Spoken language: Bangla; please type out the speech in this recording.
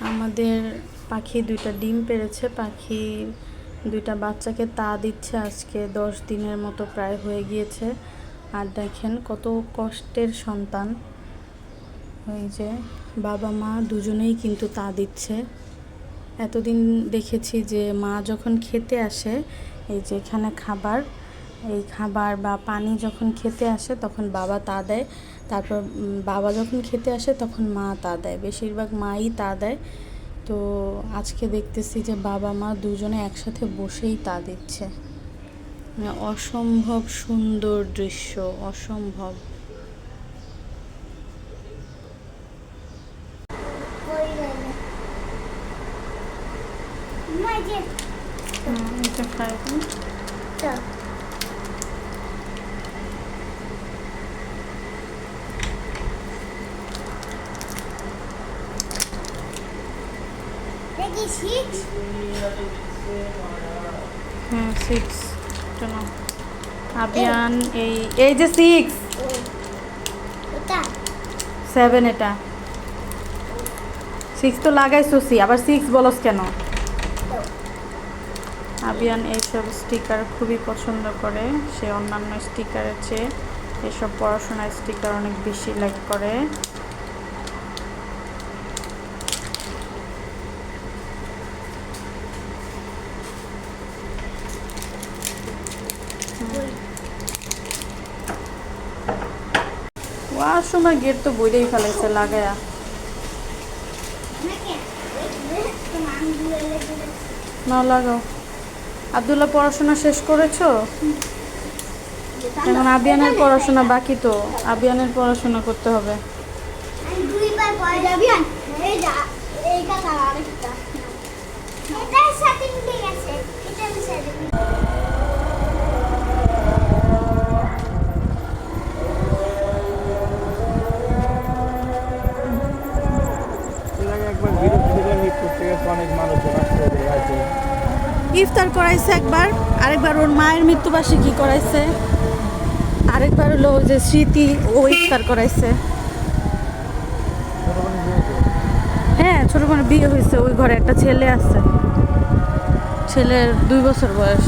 আমাদের পাখি দুইটা ডিম পেড়েছে পাখি দুইটা বাচ্চাকে তা দিচ্ছে আজকে, দশ দিনের মতো প্রায় হয়ে গিয়েছে। আর দেখেন কত কষ্টের সন্তান। ওই যে বাবা মা দুজনেই কিন্তু তা দিচ্ছে। এতদিন দেখেছি যে মা যখন খেতে আসে, এই যে এখানে খাবার, এই খাবার বা পানি যখন খেতে আসে, তখন বাবা তা দেয়। তারপর বাবা যখন খেতে আসে তখন মা তা দেয়। বেশিরভাগ মাই তা দেয়। তো আজকে দেখতেছি যে বাবা মা দুজনে একসাথে বসেই তা দিচ্ছে। মানে অসম্ভব সুন্দর দৃশ্য অসম্ভব। এটা হ্যাঁ সিক্স চলো। আবিয়ান এই এই যে সিক্স সেভেন এটা। সিক্স তো লাগাইছো সি আবার সিক্স বলস কেন? আবিয়ান এইসব স্টিকার খুবই পছন্দ করে। সে অন্যান্য স্টিকারের চেয়ে এসব পড়াশোনার স্টিকার অনেক বেশি লাইক করে। ওয়ার সময় গেট তো বইরেই ফেলাইছে লাগায়া। না লাগাও। আবদুল্লাহ, পড়াশোনা শেষ করেছ? এখন আবিয়ানের পড়াশোনা বাকি তো, আবিয়ানের পড়াশোনা করতে হবে। দুইবার পরে যাবি এই যা, এইটা তার আরেকটা। ইফতার করাইছে একবার, আরেকবার ওর মায়ের মৃত্যুবার্ষিকী করাইছে, আরেকবার হলো যে স্মৃতি, ও ইফতার করাইছে। হ্যাঁ ছোট বোনের বিয়ে হয়েছে, ওই ঘরে একটা ছেলে আছে। ছেলের দুই বছর বয়স।